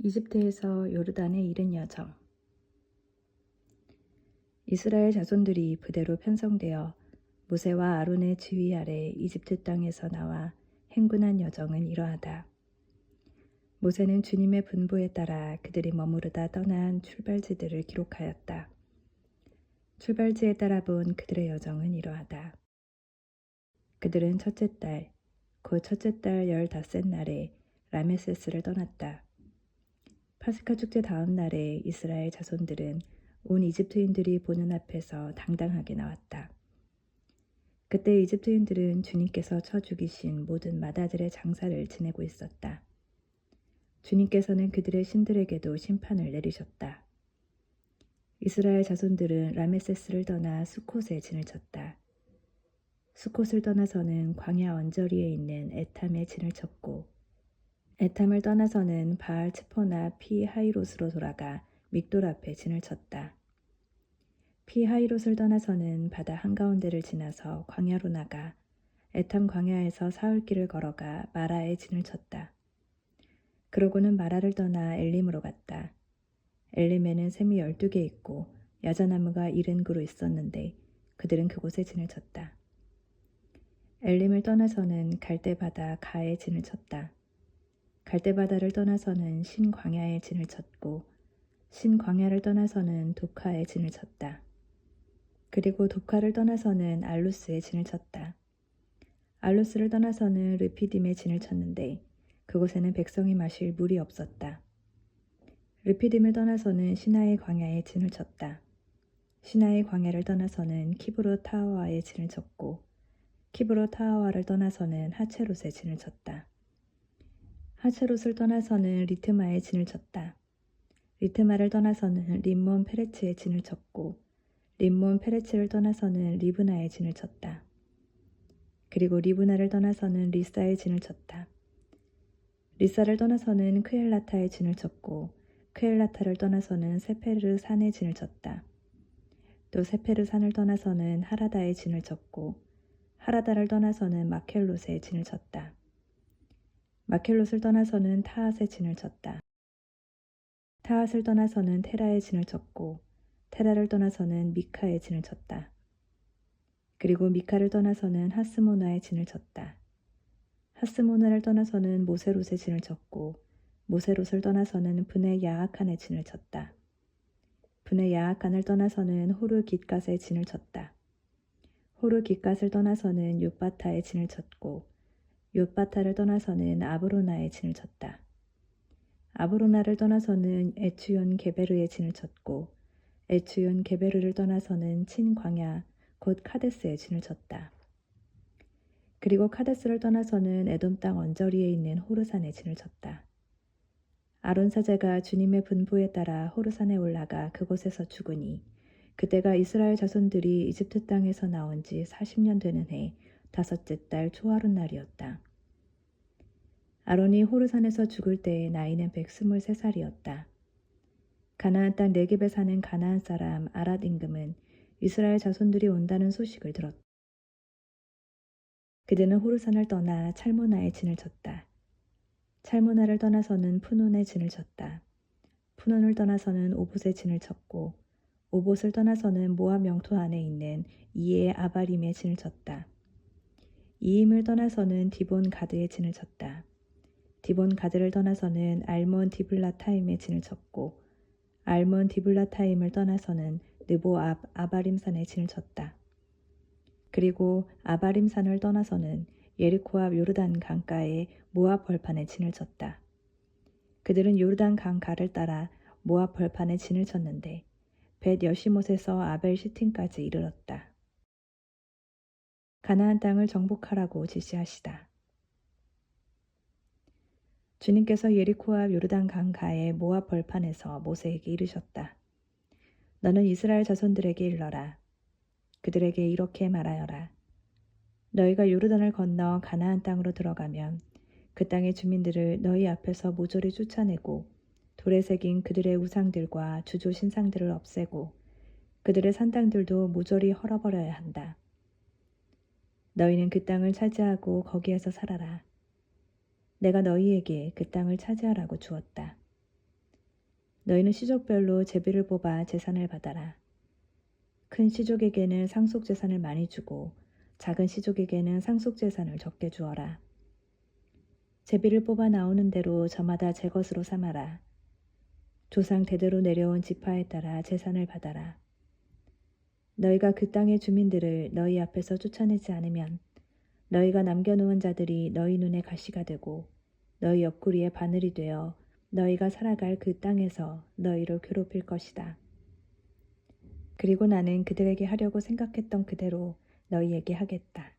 이집트에서 요르단에 이른 여정 이스라엘 자손들이 부대로 편성되어 모세와 아론의 지휘 아래 이집트 땅에서 나와 행군한 여정은 이러하다. 모세는 주님의 분부에 따라 그들이 머무르다 떠난 출발지들을 기록하였다. 출발지에 따라 본 그들의 여정은 이러하다. 그들은 첫째 달, 곧 첫째 달 열닷새 날에 라메세스를 떠났다. 파스카 축제 다음 날에 이스라엘 자손들은 온 이집트인들이 보는 앞에서 당당하게 나왔다. 그때 이집트인들은 주님께서 쳐 죽이신 모든 마다들의 장사를 지내고 있었다. 주님께서는 그들의 신들에게도 심판을 내리셨다. 이스라엘 자손들은 라메세스를 떠나 수콧에 진을 쳤다. 수콧을 떠나서는 광야 언저리에 있는 에탐에 진을 쳤고 에탐을 떠나서는 바알 츠포나 피 하이롯으로 돌아가 믹돌 앞에 진을 쳤다. 피 하이롯을 떠나서는 바다 한가운데를 지나서 광야로 나가 에탐 광야에서 사흘길을 걸어가 마라에 진을 쳤다. 그러고는 마라를 떠나 엘림으로 갔다. 엘림에는 샘이 열두 개 있고 야자나무가 일흔 그루 있었는데 그들은 그곳에 진을 쳤다. 엘림을 떠나서는 갈대바다 가에 진을 쳤다. 갈대바다를 떠나서는 신광야에 진을 쳤고 신광야를 떠나서는 도카에 진을 쳤다. 그리고 도카를 떠나서는 알루스에 진을 쳤다. 알루스를 떠나서는 르피딤에 진을 쳤는데 그곳에는 백성이 마실 물이 없었다. 르피딤을 떠나서는 시나의 광야에 진을 쳤다. 시나의 광야를 떠나서는 키브로 타와에 진을 쳤고 키브로 타와를 떠나서는 하체롯에 진을 쳤다. 하체롯을 떠나서는 리트마에 진을 쳤다. 리트마를 떠나서는 림몬 페레츠에 진을 쳤고 림몬 페레츠를 떠나서는 리브나에 진을 쳤다. 그리고 리브나를 떠나서는 리사에 진을 쳤다. 리사를 떠나서는 크엘라타에 진을 쳤고 크엘라타를 떠나서는 세페르 산에 진을 쳤다. 또 세페르 산을 떠나서는 하라다에 진을 쳤고 하라다를 떠나서는 마켈롯에 진을 쳤다. 마켈롯을 떠나서는 타앗에 진을 쳤다. 타앗을 떠나서는 테라에 진을 쳤고 테라를 떠나서는 미카에 진을 쳤다. 그리고 미카를 떠나서는 하스모나에 진을 쳤다. 하스모나를 떠나서는 모세롯에 진을 쳤고 모세롯을 떠나서는 분의 야악한에 진을 쳤다. 분의 야악한을 떠나서는 호르 깃갓에 진을 쳤다. 호르 깃갓을 떠나서는 육바타에 진을 쳤고 욤바타를 떠나서는 아브로나에 진을 쳤다. 아브로나를 떠나서는 에추yon 게베르에 진을 쳤고 에추yon 게베르를 떠나서는 친광야 곧 카데스에 진을 쳤다. 그리고 카데스를 떠나서는 에돔 땅 언저리에 있는 호르산에 진을 쳤다. 아론 사제가 주님의 분부에 따라 호르산에 올라가 그곳에서 죽으니 그때가 이스라엘 자손들이 이집트 땅에서 나온 지 40년 되는 해 다섯째 달 초하룻 날이었다. 아론이 호르산에서 죽을 때의 나이는 123살이었다. 가나안 땅 네겝에 사는 가나안 사람 아랏 임금은 이스라엘 자손들이 온다는 소식을 들었다. 그들은 호르산을 떠나 찰모나에 진을 쳤다. 찰모나를 떠나서는 푸논에 진을 쳤다. 푸논을 떠나서는 오봇에 진을 쳤고 오봇을 떠나서는 모압 영토 안에 있는 이에 아바림에 진을 쳤다. 이임을 떠나서는 디본 가드에 진을 쳤다. 디본 가드를 떠나서는 알몬 디블라타임에 진을 쳤고 알몬 디블라타임을 떠나서는 느보압 아바림산에 진을 쳤다. 그리고 아바림산을 떠나서는 예리코 앞 요르단 강가에 모압 벌판에 진을 쳤다. 그들은 요르단 강가를 따라 모압 벌판에 진을 쳤는데 벳 여시못에서 아벨 시틴까지 이르렀다. 가나안 땅을 정복하라고 지시하시다. 주님께서 예리코 앞 요르단 강가의 모압 벌판에서 모세에게 이르셨다. 너는 이스라엘 자손들에게 일러라. 그들에게 이렇게 말하여라. 너희가 요르단을 건너 가나안 땅으로 들어가면 그 땅의 주민들을 너희 앞에서 모조리 쫓아내고 돌에 새긴 그들의 우상들과 주조 신상들을 없애고 그들의 산당들도 모조리 헐어버려야 한다. 너희는 그 땅을 차지하고 거기에서 살아라. 내가 너희에게 그 땅을 차지하라고 주었다. 너희는 시족별로 제비를 뽑아 재산을 받아라. 큰 시족에게는 상속 재산을 많이 주고 작은 시족에게는 상속 재산을 적게 주어라. 제비를 뽑아 나오는 대로 저마다 제 것으로 삼아라. 조상 대대로 내려온 지파에 따라 재산을 받아라. 너희가 그 땅의 주민들을 너희 앞에서 쫓아내지 않으면 너희가 남겨놓은 자들이 너희 눈에 가시가 되고 너희 옆구리에 바늘이 되어 너희가 살아갈 그 땅에서 너희를 괴롭힐 것이다. 그리고 나는 그들에게 하려고 생각했던 그대로 너희에게 하겠다.